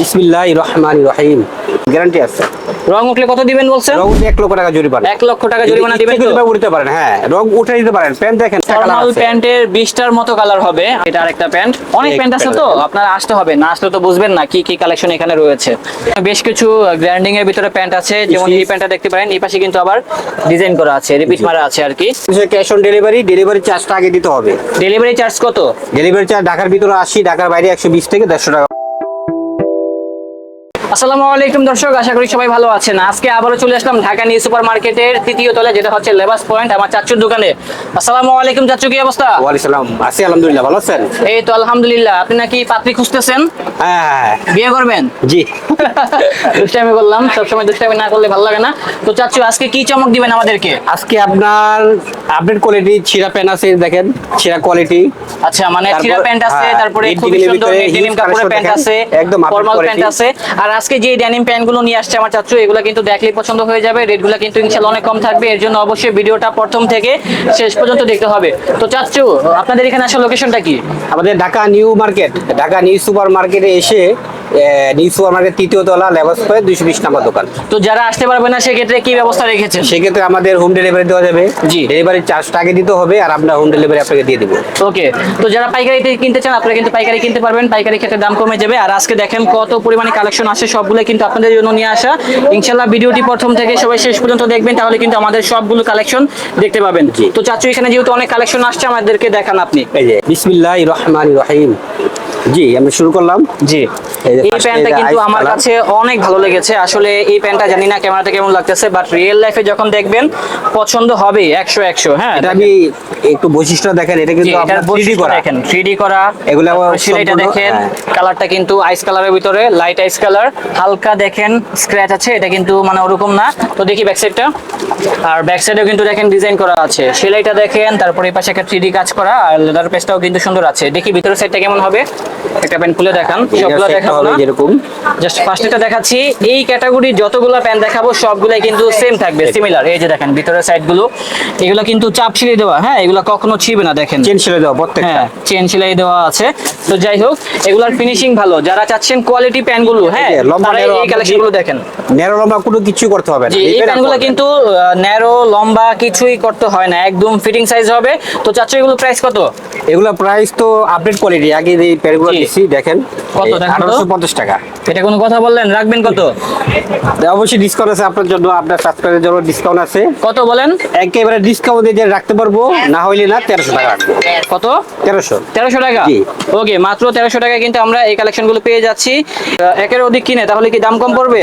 বিসমিল্লাহ রহমান রহিম। গ্যারান্টি আছে। রং উঠলে কত দিবেন বলছেন? রং উঠে এক লক্ষ টাকা জরিমানা। এক লক্ষ টাকা জরিমানা দিবেন উঠতে পারেন হ্যাঁ রং উঠে দিতে পারেন। প্যান্ট দেখেন নর্মাল প্যান্টের বিশটার মতো কালার হবে। এটা আরেকটা প্যান্ট। অনেক প্যান্ট আছে তো? আপনারা আসতে হবে। না আসলে তো বুঝবেন না কি কি কালেকশন এখানে রয়েছে। বেশ কিছু গ্র্যান্ডিং এর ভিতরে প্যান্ট আছে। যেমন এই প্যান্টটা দেখতে পারেন। এই পাশে কিন্তু আবার ডিজাইন করা আছে। রিপিট মারা আছে আর কি। ক্যাশ অন ডেলিভারি ডেলিভারি চার্জটা আগে দিতে হবে। ডেলিভারি চার্জ কত? ডেলিভারি চার্জ ঢাকার ভিতরে আশি ঢাকার বাইরে একশো বিশ থেকে দেড়শো টাকা। আসসালামু আলাইকুম দর্শক আশা করি সবাই ভালো আছেন। আজকে আবারও চলে আসলাম ঢাকা নিউ সুপার মার্কেটের তৃতীয় তলায় যেটা হচ্ছে লেবাস পয়েন্ট আমার চাচুর দোকানে। আসসালামু আলাইকুম চাচু কি অবস্থা? ওয়ালাইকুম আছি আলহামদুলিল্লাহ ভালো আছেন? এই তো আলহামদুলিল্লাহ। আপনি নাকি পাত্রী খুঁজতেছেন? হ্যাঁ হ্যাঁ, হ্যাঁ। বিয়ে করবেন? জি। দুষ্টামি করলাম সবসময় দুষ্টামি না করলে ভালো লাগে না। তো চাচু আজকে কি চমক দিবেন আমাদেরকে? আজকে আপনার আপডেট কোয়ালিটি ছিঁড়া প্যান্ট আছে দেখেন ছিঁড়া কোয়ালিটি আচ্ছা মানে থ্রি প্যান্ট আছে হ্যাঁ, তারপরে ডিজাইনের সুন্দর ডেনিম কাপড়ের প্যান্ট আছে একদম ফর্মাল প্যান্ট আছে। আর আজকে যে ডেনিম প্যান্টগুলো নিয়ে আসছে আমার চাচ্ছু এগুলো কিন্তু দেখলেই পছন্দ হয়ে যাবে। রেটগুলো কিন্তু ইনশাল্লাহ অনেক কম থাকবে। এর জন্য অবশ্যই ভিডিওটা প্রথম থেকে শেষ পর্যন্ত দেখতে হবে। তো চাচ্ছু আপনাদের এখানে আসার লোকেশনটা কি? আমাদের Dhaka New Market, Dhaka New Super মার্কেটে এসে নিউ সুপার মার্কেট তৃতীয় তলা লেবাস পয়েন্ট দুইশো বিশ নাম্বার দোকান। তো যারা আসতে পারবে না সেক্ষেত্রে কি ব্যবস্থা রেখেছেন? সেক্ষেত্রে আমাদের হোম ডেলিভারি দেওয়া যাবে। জি। ডেলিভারি চার্জটা আগে দিতে হবে আর আমরা হোম ডেলিভারি আপনাকে দিয়ে দেবো। ওকে। তো যারা পাইকারিতে কিনতে চান আপনারা কিন্তু পাইকারি কিনতে পারবেন। পাইকারি ক্ষেত্রে দাম কমে যাবে। আর আজকে দেখেন কত পরিমাণে কালেকশন আসে সবগুলো কিন্তু আপনাদের জন্য নিয়ে আসা। ইনশাল্লাহ ভিডিওটি প্রথম থেকে সবাই শেষ পর্যন্ত দেখবেন তাহলে কিন্তু আমাদের সবগুলো কালেকশন দেখতে পাবেন। জি। তো চাচু এখানে যেহেতু অনেক কালেকশন আসছে আমাদেরকে দেখান আপনি। বিসমিল্লাহ রহমান রহিম। জি আমি শুরু করলাম। জি। এই প্যান্টটা কিন্তু আমার কাছে অনেক ভালো লেগেছে। আসলে এই প্যান্টটা জানি না ক্যামেরাতে কেমন লাগতেছে বাট রিয়েল লাইফে যখন দেখবেন পছন্দ হবে একশো একশো। হ্যাঁ এটা আমি একটু বৈশিষ্ট্য দেখেন এটা কিন্তু আপনার 3D করা। দেখেন 3D করা এগুলো তারপর দেখেন হ্যাঁ। কালারটা কিন্তু আইস কালারের ভিতরে লাইট আইস কালার হালকা দেখেন স্ক্র্যাচ আছে এটা কিন্তু মানে ওরকম না। তো দেখি ব্যাক সাইডটা আর ব্যাক সাইডেও কিন্তু দেখেন ডিজাইন করা আছে। সেলাইটা দেখেন তারপরে এই পাশে একটা 3D কাজ করা আর লেদার পেজটাও কিন্তু সুন্দর আছে। দেখি ভিতরের সাইডটা কেমন হবে। একটা প্যান্ট খুলে দেখান সবগুলো এটা দেখাবো যেরকম জাস্ট ফার্স্টটা দেখাচ্ছি এই ক্যাটাগরির যতগুলো প্যান্ট দেখাবো সবগুলাই কিন্তু সেম থাকবে সিমিলার এই যে দেখেন ভিতরের সাইডগুলো এগুলো কিন্তু চাপ সিলাই দেওয়া হ্যাঁ? এগুলো কখনো ছিবে না দেখেন। চেন ছেড়ে দেওয়া প্রত্যেকটা। হ্যাঁ চেন সেলাই দেওয়া আছে। তো যাই হোক এগুলার ফিনিশিং ভালো। যারা চাচ্ছেন কোয়ালিটি প্যান্টগুলো হ্যাঁ লম্বা এই কালেকশনগুলো দেখেন। ন্যারো লম্বা কোনো কিছু করতে হবে না। এই প্যান্টগুলো কিন্তু ন্যারো লম্বা কিছুই করতে হয় না একদম ফিটিং সাইজ হবে। তো চাচ্ছ এগুলো প্রাইস কত? এগুলো প্রাইস তো আপডেট কোয়ালিটি আগে এই প্যান্টগুলো জি। দেখেন। কত দেখেন পঞ্চাশ টাকা। এটা কোনো কথা বললেন? রাখবেন কত? অবশ্যই ডিসকাউন্ট আছে আপনার জন্য আপনার সাবস্ক্রাইবের জন্য ডিসকাউন্ট আছে। কত বলেন? একেবারে ডিসকাউন্ট দিয়ে রাখতে পারব না হইলে না তেরোশো টাকা রাখব। কত? তেরোশো। তেরোশো টাকা? ওকে মাত্র তেরোশো টাকায় কিন্তু আমরা এই কালেকশনগুলো পেয়ে যাচ্ছি। একের অধিক কিনে তাহলে কি দাম কম পড়বে?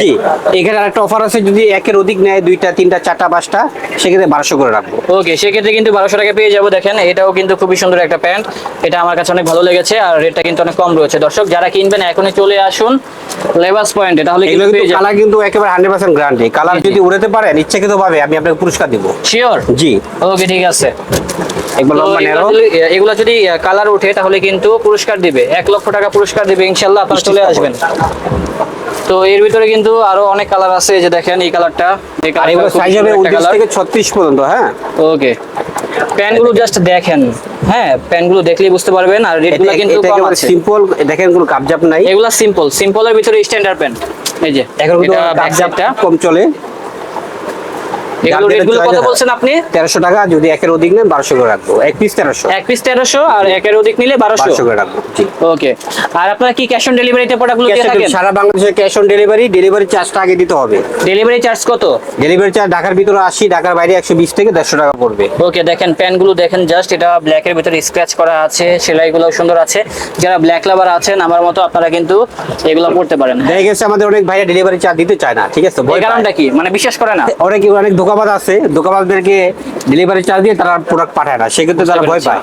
এখানে আরেকটা অফার আছে যদি একের অধিক নেয় দুইটা তিনটা চারটা পাঁচটা সেক্ষেত্রে বারোশো করে রাখব। ওকে সেক্ষেত্রে কিন্তু বারোশো টাকা পেয়ে যাব দেখেন এটাও কিন্তু খুবই সুন্দর একটা প্যান্ট। এটা আমার কাছে অনেক ভালো লেগেছে আর রেটটা কিন্তু অনেক কম রয়েছে। দর্শক যারা কিনবেন এখনই চলে আসুন। লেবাস পয়েন্টে তাহলে কিন্তু কালার কিন্তু একেবারে হান্ড্রেড পার্সেন্ট গ্যারান্টি কালার। যদি উড়াতে পারেন ইচ্ছাকৃত ভাবে আমি আপনাকে পুরস্কার দিব। শিওর জি। ওকে ঠিক আছে। যদি- যদি কালার ওঠে তাহলে কিন্তু পুরস্কার দিবে। এক লক্ষ টাকা পুরস্কার দিবে ইনশাল্লাহ আপনারা চলে আসবেন। তো এর ভিতরে কিন্তু আরও অনেক কালার আছে এই যে দেখেন এই কালারটা এই সাইজ হবে উনত্রিশ থেকে ছত্রিশ পর্যন্ত হ্যাঁ? ওকে প্যানগুলো জাস্ট দেখেন। হ্যাঁ প্যানগুলো দেখলেই বুঝতে পারবেন আর রেটগুলো কিন্তু কম আছে। সিম্পল দেখেন কোনো কাপজাপ নাই। এগুলা সিম্পল সিম্পলের ভিতরে স্ট্যান্ডার্ড প্যান এই যে। এখন কিন্তু ব্যাক কম চলে এগুলো দাম রেটগুলো দিলে কত বলছেন আপনি? তেরোশো টাকা যদি একের অধিক নেন বারোশো করে রাখব। এক পিস তেরোশো। এক পিস তেরোশো আর একের অধিক নিলে বারোশো। বারোশো করে রাখব ওকে। আর আপনারা কি ক্যাশ অন ডেলিভারিতে প্রোডাক্টগুলো দিয়ে থাকেন? সারা বাংলাদেশে ক্যাশ অন ডেলিভারি ডেলিভারি চার্জটা আগে দিতে হবে। ডেলিভারি চার্জ কত? ডেলিভারি চার্জ ঢাকার ভিতরে বাইরে থেকে টাকা পড়বে। ওকে দেখেন দেখেন জাস্ট এটা ব্ল্যাকের ভিতরে স্ক্র্যাচ করা আছে সেলাইগুলো সুন্দর আছে। যারা ব্ল্যাক লাভার আছেন আমার মতো আপনারা কিন্তু এগুলো পড়তে পারেন। দেখা গেছে আমাদের অনেক ভাইয়া ডেলিভারি চার্জ দিতে চায় না ঠিক আছে? ভয় এই কারণটা কি? মানে বিশ্বাস করে না? অনেক অনেক দোকানবাজ আছে দোকানবাজদেরকে ডেলিভারি চার্জ দিয়ে তারা প্রোডাক্ট পাঠায় না সেক্ষেত্রে তারা ভয় পেরেছি। পায়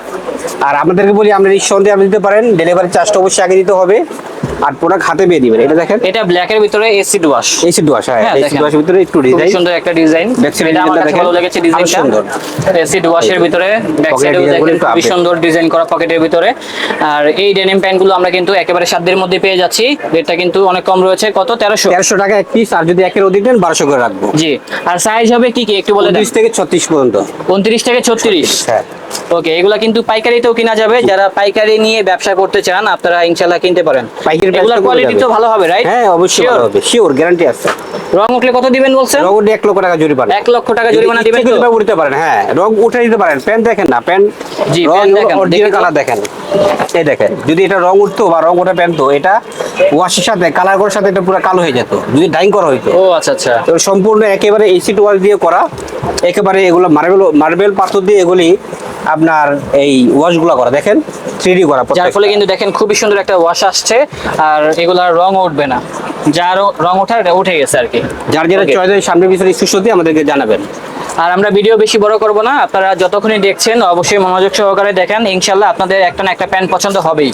আর আমাদেরকে বলি আমরা নিঃসন্দেহে আপনি দিতে পারেন। ডেলিভারি চার্জটা অবশ্যই আগে দিতে হবে। আর প্রোডাক্ট হাতে পেয়ে দিবেন। এটা দেখেন। এটা ব্ল্যাকের ভিতরে এসিড ওয়াশ এসি ডুয়াশ হ্যাঁ হ্যাঁ, এসি। ডুয়াশের ভিতরে একটু ডিজাইন সুন্দর একটা ডিজাইন এটা আমার কাছে ভালো লেগেছে ডিজাইনটা সুন্দর। এসিড ওয়াশের ভিতরে ব্যাক design দেখেন update। সুন্দর ডিজাইন করা পকেটের ভিতরে। আর এই ডেনিম প্যান্টগুলো আমরা কিন্তু একেবারে সাধ্যের মধ্যে পেয়ে যাচ্ছি। রেটটা কিন্তু অনেক কম রয়েছে। কত? তেরোশো। তেরোশো টাকা এক পিস আর যদি একের অধিক নেন বারোশো করে রাখব। জি। আর সাইজ হবে কি কি? একটু বলে দেন। উনত্রিশ থেকে ছত্রিশ পর্যন্ত। উনত্রিশ থেকে ছত্রিশ হ্যাঁ। ওকে এগুলা কিন্তু পাইকারিতেও কিনা যাবে। যারা পাইকারি নিয়ে ব্যবসা করতে চান আপনারা ইনশাল্লাহ কিনতে পারেন। এগুলার কোয়ালিটি তো ভালো হবে রাইট হ্যাঁ অবশ্যই ভালো হবে। শিওর গ্যারান্টি আছে। রং উঠলে কত দিবেন বলছেন? রং উঠলে 1 লক্ষ টাকা জরিমানা। 1 লক্ষ টাকা জরিমানা দিবেন তো? উঠতে পারেন হ্যাঁ। রং উঠে দিতে পারেন। প্যান দেখেন না প্যান জি, প্যান্ট প্যান দেখেন, অরিজিনাল কালার দেখেন। এই দেখেন যদি এটা রং উঠতো বা রং ওঠা প্যান তো এটা ওয়াশের সাথে কালার করার সাথে এটা পুরো কালো হয়ে যেত যদি ডাইং করা হইতো। ও আচ্ছা আচ্ছা। তো সম্পূর্ণ একেবারে এসিড ওয়াল দিয়ে করা একেবারে এগুলো মার্বেল মার্বেল পাথর দিয়ে এগুলি আপনার এই ওয়াশগুলো করা দেখেন থ্রি করা যার ফলে কিন্তু দেখেন খুবই সুন্দর একটা ওয়াশ আসছে আর এগুলার রং উঠবে না। যার রং ওঠার উঠে গেছে আর কি। যার যেটা Okay. চয়েস সামনে পিছনে দিয়ে আমাদেরকে জানাবেন। আর আমরা ভিডিও বেশি বড় করব না। আপনারা যতক্ষণই দেখছেন অবশ্যই মনোযোগ সহকারে দেখেন। ইনশাল্লাহ আপনাদের একটা না একটা প্যান্ট পছন্দ হবেই।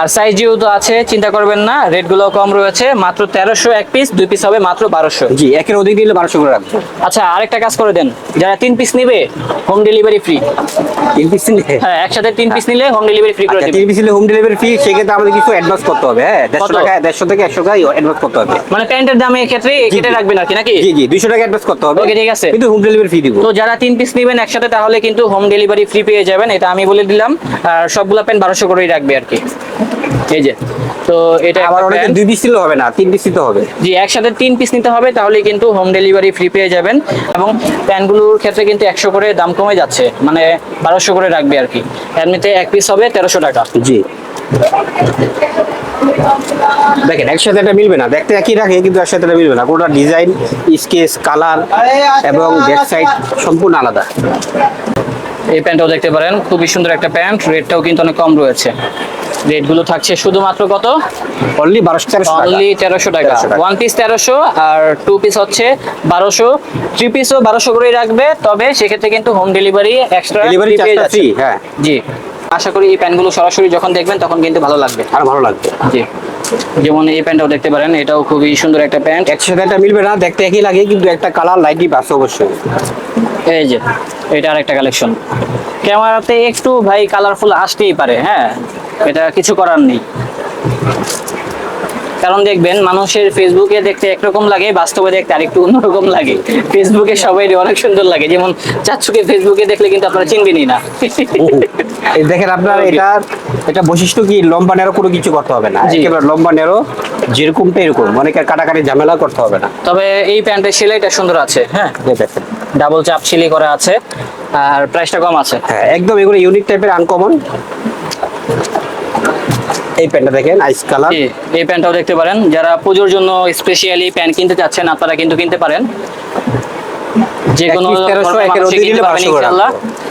আর সাইজ যেহেতু আছে চিন্তা করবেন না রেটগুলো কম রয়েছে। মাত্র তেরোশো এক পিস দুই পিস হবে মাত্র বারোশো। জি একের অধিক নিলে বারোশো করে রাখব। আচ্ছা আরেকটা কাজ করে দেন। যারা তিন পিস নিবে হোম ডেলিভারি ফ্রি তিন পিস নিলে? হ্যাঁ একসাথে তিন পিস নিলে হোম ডেলিভারি ফ্রি করে আচ্ছা, তিন পিস নিলে হোম ডেলিভারি ফি সেক্ষেত্রে আমাদের কিছু অ্যাডভান্স করতে হবে হ্যাঁ? দেড়শো? টাকা দেড়শো থেকে একশো টাকা অ্যাডভান্স করতে হবে। মানে প্যান্টের দামে ক্ষেত্রে কেটে রাখবেন আর কি নাকি? জি জি দুইশো টাকা অ্যাডভান্স করতে হবে। Okay, ঠিক আছে। কিন্তু হোম ডেলিভারি ফি দিব। তো যারা তিন পিস নেবেন একসাথে, তাহলে কিন্তু হোম ডেলিভারি ফ্রি পেয়ে যাবেন। এটা আমি বলে দিলাম। আর সবগুলো প্যান্ট বারোশো করেই রাখবে আর কি। এই যে তো এটা আবার অনেকে দুই পিস নিলে হবে না তিন পিস নিতে হবে। জি একসাথে তিন পিস নিতে হবে তাহলে কিন্তু হোম ডেলিভারি ফ্রি পেয়ে যাবেন। এবং প্যান্টগুলোর ক্ষেত্রে কিন্তু একশো করে দাম কমে যাচ্ছে মানে বারোশো করে রাখবে আর কি। এমনিতে এক পিস হবে তেরোশো টাকা। জি। দেখেন একসাথে এটা মিলবে না। দেখতে একই রাখে কিন্তু একসাথে এটা মিলবে না। কোনটা ডিজাইন স্কেচ কালার এবং ব্যাক সাইড সম্পূর্ণ আলাদা। এই প্যান্টটাও দেখতে পারেন খুবই সুন্দর একটা প্যান্ট রেটটাও কিন্তু অনেক কম রয়েছে। রেটগুলো থাকছে শুধুমাত্র কত? অনলি বারোশো অনলি তেরোশো টাকা। ওয়ান পিস তেরোশো আর টু পিস হচ্ছে বারোশো। থ্রি পিসও বারোশো করেই রাখবে তবে সেক্ষেত্রে কিন্তু হোম ডেলিভারি এক্সট্রা ডেলিভারি চার্জটা ফ্রি হ্যাঁ। জি। আশা করি এই প্যান্টগুলো সরাসরি যখন দেখবেন তখন কিন্তু ভালো লাগবে। আর ভালো লাগবে। জি। যেমন এই প্যান্টটাও দেখতে পারেন এটাও খুবই সুন্দর একটা প্যান্ট। একসাথে একটা মিলবে না দেখতে একই লাগে কিন্তু একটা কালার লাইটই ডিপ আছে অবশ্যই। এই যে এটা আর একটা কালেকশন ক্যামেরাতে একটু ভাই কালারফুল আসতেই পারে হ্যাঁ? এটা কিছু করার নেই। কারণ দেখবেন মানুষের ফেসবুকে দেখতে একরকম লাগে বাস্তবে দেখতে আরেকটু অন্যরকম লাগে। ফেসবুকে সবাই অনেক সুন্দর লাগে। যেমন চাচ্ছুকে ফেসবুকে দেখলে কিন্তু আপনারা চিনবেনই না। দেখেন আপনার এটা এটা বৈশিষ্ট্য কি? লম্বা নেরো কোনো কিছু করতে হবে না। একেবারে লম্বা নেরো যেরকমটা এরকম। অনেকের কাটাকাটি ঝামেলা করতে হবে না। তবে এই প্যান্টের সেলাইটা সুন্দর আছে হ্যাঁ? দেখেন। ডাবল চাপ সিলি করা আছে আর প্রাইসটা কম আছে। হ্যাঁ একদম এগুলো ইউনিক টাইপের আনকমন এই প্যান্টটা দেখেন আইস কালার এই প্যান্টটাও দেখতে পারেন। যারা পুজোর জন্য স্পেশালি প্যান্ট কিনতে চাচ্ছেন আপনারা কিন্তু কিনতে পারেন। যে কোনো 1300 ধরনের একের অধিক কিনতে নিলে পারবেন 500 করে ইনশাআল্লাহ।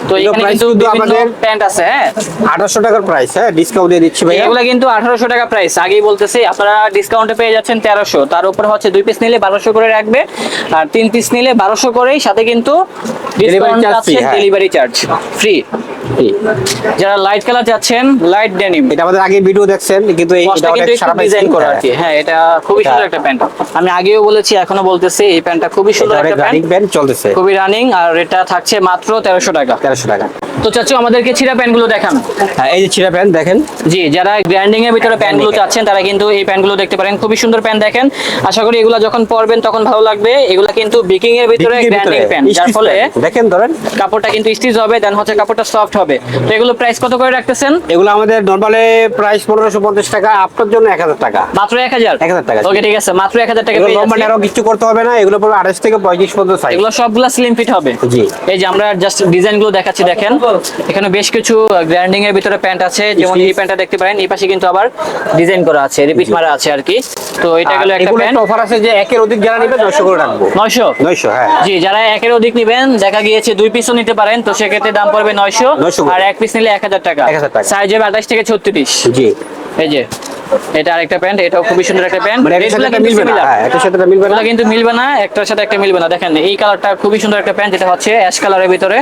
তো এখানে কিন্তু আমাদের প্যান্ট আছে হ্যাঁ? আঠারোশো টাকার প্রাইস হ্যাঁ ডিসকাউন্ট দিয়ে দিচ্ছি ভাইয়া। এগুলা কিন্তু আঠারোশো টাকা প্রাইস আগেই বলতেছি আপনারা ডিসকাউন্টে পেয়ে যাচ্ছেন তেরোশো। তার উপর হচ্ছে দুই পিস নিলে বারোশো করে রাখবে আর তিন পিস নিলে বারোশো করেই সাথে কিন্তু free, হ্যাঁ। Delivery charge free. যারা লাইট কালার চাচ্ছেন লাইট ডেনিম এটা আমাদের আগে ভিডিও দেখছেন কিন্তু এই এটা অনেক সারা ডিজাইন করা আর হ্যাঁ। এটা খুবই সুন্দর একটা প্যান্ট আমি আগেও বলেছি এখনও বলতেছি এই প্যান্টটা খুবই সুন্দর একটা রানিং প্যান্ট প্যান্ট চলতেছে। খুবই রানিং আর এটা থাকছে মাত্র তেরোশো টাকা। তেরোশো টাকা। তো চাচ্ছু আমাদেরকে ছিঁড়া প্যান্টগুলো দেখান। হ্যাঁ এই যে ছিঁড়া প্যান্ট দেখেন। জি যারা গ্র্যান্ডিং এর ভিতরে প্যান্টগুলো Branding এর। চাচ্ছেন তারা কিন্তু এই প্যান্টগুলো দেখতে পারেন। খুবই সুন্দর প্যান্ট দেখেন। আশা করি এগুলো যখন পরবেন তখন ভালো লাগবে। এগুলো কিন্তু বিকিং এর ভিতরে গ্র্যান্ডিং প্যান্ট যার ফলে দেখেন ধরেন। কাপড়টা কিন্তু স্টিচ হবে দেন হচ্ছে কাপড়টা সফট হবে। তো এগুলো প্রাইস কত করে রাখতেছেন? এগুলো আমাদের নর্মালি প্রাইস পনেরোশো পঞ্চাশ টাকা আপনার জন্য এক হাজার টাকা। মাত্র এক হাজার? 1000 টাকা। ওকে ঠিক আছে মাত্র এক হাজার টাকা এগুলো পেয়ে লম্বা যাচ্ছি। কিছু করতে হবে না এগুলো পড়বে আঠাশ থেকে পঁয়ত্রিশ পর্যন্ত সাইজ এগুলো সবগুলো স্লিম ফিট হবে। জি। এই যে আমরা জাস্ট ডিজাইনগুলো দেখাচ্ছি দেখেন। এখানে বেশ কিছু গ্র্যান্ডিং এর ভিতরে প্যান্ট আছে যেমন এই প্যান্টটা দেখতে পারেন এই পাশে কিন্তু আবার ডিজাইন করা আছে রিপিট মারা আছে আর কি। তো এটা গেল একটা প্যান্ট অফার আছে যে একের অধিক যারা নেবে নয়শো করে রাখব। নয়শো? নয়শো হ্যাঁ। জি যারা একের অধিক নিবেন দেখা গিয়েছে দুই পিসও নিতে পারেন তো সেক্ষেত্রে দাম পড়বে নয়শো। 900 করে। আর এক পিস নিলে এক হাজার টাকা। 1000 টাকা। সাইজ হবে আঠাশ থেকে ছত্রিশ। জি। এই যে এটা আরেকটা প্যান্ট এটাও খুবই সুন্দর একটা প্যান্ট। মানে মিলবে না? হ্যাঁ কিন্তু মিলবে না একটার সাথে একটা মিলবে না। দেখেন এই কালারটা খুবই সুন্দর একটা প্যান্ট যেটা হচ্ছে অ্যাশ কালারের ভিতরে।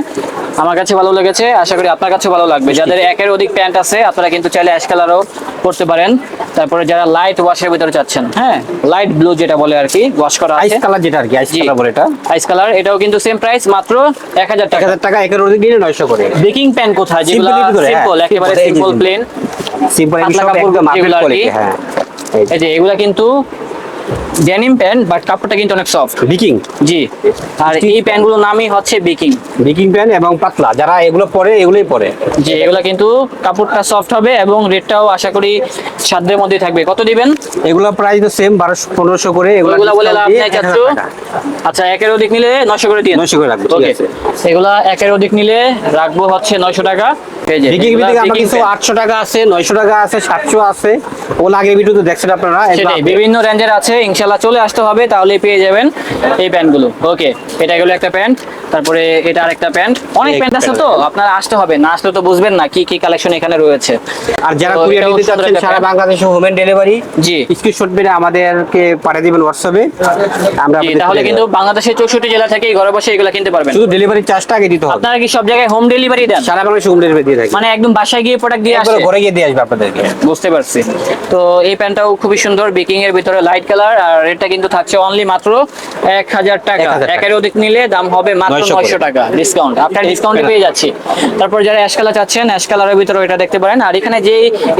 আমার কাছে ভালো লেগেছে আশা করি আপনার কাছে ভালো লাগবে। যাদের একের অধিক প্যান্ট আছে আপনারা কিন্তু চাইলে অ্যাশ কালারও করতে পারেন। তারপরে যারা লাইট ওয়াশের ভিতরে চাচ্ছেন হ্যাঁ লাইট ব্লু যেটা বলে আর কি ওয়াশ করা আইস কালার যেটা আর কি আইস কালার বলে এটা। আইস কালার এটাও কিন্তু সেম প্রাইস মাত্র এক হাজার টাকা। হাজার টাকা একের অধিক নিলে নয়শো করে। বেকিং প্যান্ট কোথায়? যেগুলো Simple হ্যাঁ, সিম্পল একেবারে সিম্পল প্লেন সিম্পল একদম কি। কোয়ালিটি হ্যাঁ এই যে এগুলা কিন্তু ডেনিম প্যান্ট বাট কাপড়টা কিন্তু অনেক সফট বিকিং জি। আর এই প্যান্টগুলোর নামই হচ্ছে বিকিং বিকিং প্যান্ট এবং পাতলা যারা এগুলো পরে এগুলোই পরে। যে এগুলো কিন্তু কাপড়টা সফট হবে এবং রেটটাও আশা করি সাধ্যের মধ্যে থাকবে। কত দিবেন? এগুলো প্রাইস তো সেম বারোশো পনেরোশো করে এগুলো বলে লাভ নাই 1000 আচ্ছা একের অধিক নিলে নয়শো করে দিয়ে 900 করে রাখব, ঠিক ওকে আছে। এগুলা একের অধিক নিলে রাখব হচ্ছে নয়শো টাকা। বিকিং ভিতরে আমার কিছু। আটশো টাকা আছে নয়শো টাকা আছে সাতশো আছে। ওগুলো আগের ভিডিওতে দেখছেন আপনারা বিভিন্ন রেঞ্জের আছে। ইনশাল্লাহ চলে আসতে হবে তাহলে পেয়ে যাবেন এই প্যান্টগুলো। ওকে এটা গেলো একটা প্যান্ট তারপরে এটা আরেকটা প্যান্ট। অনেক প্যান্ট আছে তো আপনার আসতে হবে না আসলে তো বুঝবেন না কি কি কালেকশন এখানে রয়েছে। আর যারা কুরিয়ার নিতে চাচ্ছেন সারা। বাংলাদেশে হোম ডেলিভারি জি। স্ক্রিনশট মেরে আমাদেরকে পাঠিয়ে দিবেন হোয়াটসঅ্যাপে আমরা তাহলে কিন্তু বাংলাদেশের চৌষট্টি জেলা থেকে ঘরে বসে এগুলো কিনতে পারবেন। শুধু ডেলিভারি চার্জটা আগে দিতে হবে। আপনারা কি সব জায়গায় হোম ডেলিভারি দেন? সারা বাংলাদেশে হোম ডেলিভারি দিয়ে থাকি। মানে একদম বাসায় গিয়ে প্রোডাক্ট দিয়ে আসে? ঘরে গিয়ে দিয়ে আসবে আপনাদেরকে। বুঝতে পারছি। তো এই প্যান্টটাও খুবই সুন্দর বিকিং এর ভিতরে লাইট কালার আর এটা কিন্তু থাকছে অনলি মাত্র এক হাজার টাকা। একের অধিক নিলে দাম হবে মাত্র নয়শো টাকা ডিসকাউন্ট আপনার ডিসকাউন্টে পেয়ে যাচ্ছি তারপর যারা অ্যাশ কালার চাচ্ছেন অ্যাশ কালারের ভিতরে এটা দেখতে পারেন। আর এখানে যে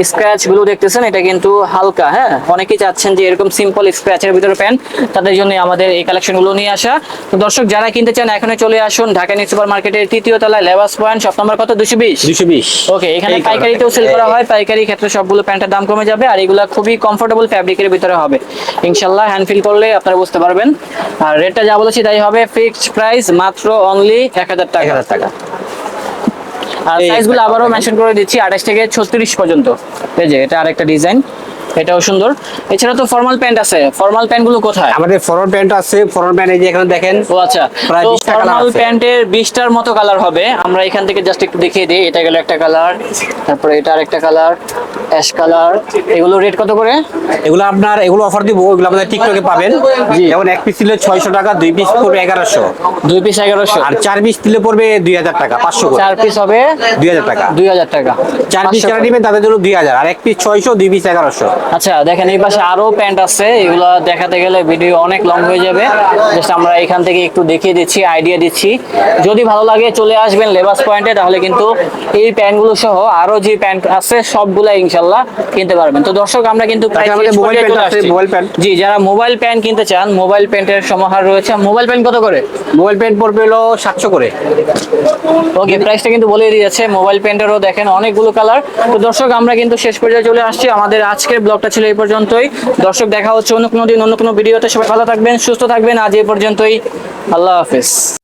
স্ক্র্যাচগুলো দেখতেছেন এটা কিন্তু হালকা হ্যাঁ? অনেকেই চাচ্ছেন যে এরকম সিম্পল স্ক্র্যাচের ভিতরে প্যান্ট তাদের জন্য আমাদের এই কালেকশনগুলো নিয়ে আসা। দর্শক যারা কিনতে চান এখনই চলে আসুন ঢাকা নিউ সুপার মার্কেটের তৃতীয় তলায় লেবাস পয়েন্ট শপ নম্বর কত? দুশো বিশ? দুশো বিশ। ওকে এখানে পাইকারিতেও সেল করা হয়। পাইকারি ক্ষেত্রে সবগুলো প্যান্টের দাম কমে যাবে আর এগুলা খুবই কমফোর্টেবল ফ্যাব্রিকের ভিতরে হবে। ইনশাল্লাহ হ্যান্ড ফিল করলে আপনারা বুঝতে পারবেন। আর রেটটা যা বলেছি তাই হবে ফিক্সড প্রাইস মাত্র অনলি এক হাজার এক টাকা টাকা। আর সাইজগুলো আবারও মেনশন করে দিচ্ছি আঠাশ থেকে ছত্রিশ পর্যন্ত। এই যে এটা আরেকটা ডিজাইন এটাও সুন্দর। এছাড়া তো ফর্মাল প্যান্ট আছে। ফর্মাল প্যান্টগুলো কোথায়? আমাদের ফরওয়ার্ড প্যান্ট আছে। ফরওয়ার্ড প্যান্ট এই যে এখানে দেখেন ও আচ্ছা। তো 20টা ফর্মাল। প্যান্টের বিশটার মতো কালার হবে। আমরা এখান থেকে জাস্ট একটু দেখিয়ে দিই। এটা গেল একটা কালার তারপরে এটা আরেকটা কালার অ্যাশ কালার এগুলো রেট কত করে? এগুলো আপনার এগুলো অফার দিব এগুলো আমাদের টিকটকে পাবেন। যেমন এক পিস দিলে ছয়শো টাকা দুই পিস পড়বে এগারোশো। দুই পিস এগারোশো। আর চার পিস দিলে পড়বে দুই হাজার টাকা পাঁচশো করে। চার পিস হবে দুই হাজার টাকা। দুই হাজার টাকা। চার পিস 500 যারা নেবেন তাদের জন্য দুই হাজার। আর এক পিস ছয়শো দুই পিস এগারোশো। আচ্ছা দেখেন এই পাশে আরও প্যান্ট আছে। এগুলো দেখাতে গেলে ভিডিও অনেক লং হয়ে যাবে। জাস্ট আমরা এখান থেকে একটু দেখিয়ে দিচ্ছি আইডিয়া দিচ্ছি। যদি ভালো লাগে চলে আসবেন লেবাস পয়েন্টে তাহলে কিন্তু এই প্যান্টগুলো সহ আরও যে প্যান্ট আছে সবগুলা ইনশাল্লাহ কিনতে পারবেন। তো দর্শক আমরা কিন্তু প্যান্ট। জি যারা মোবাইল প্যান্ট কিনতে চান মোবাইল প্যান্টের সমাহার রয়েছে। মোবাইল প্যান্ট কত করে? মোবাইল প্যান্ট পড়বে হলো সাতশো করে। ওকে প্রাইসটা কিন্তু বলে দিয়েছে। মোবাইল প্যান্টেরও দেখেন অনেকগুলো কালার তো দর্শক আমরা কিন্তু শেষ পর্যায়ে চলে আসছি। আমাদের আজকের ব্লগটা ছিল এই পর্যন্তই। দর্শক, দেখা হচ্ছে অন্য কোনো দিন, অন্য কোনো ভিডিওতে। সবাই ভালো থাকবেন, সুস্থ থাকবেন। আজ এই পর্যন্তই। আল্লাহ হাফেজ।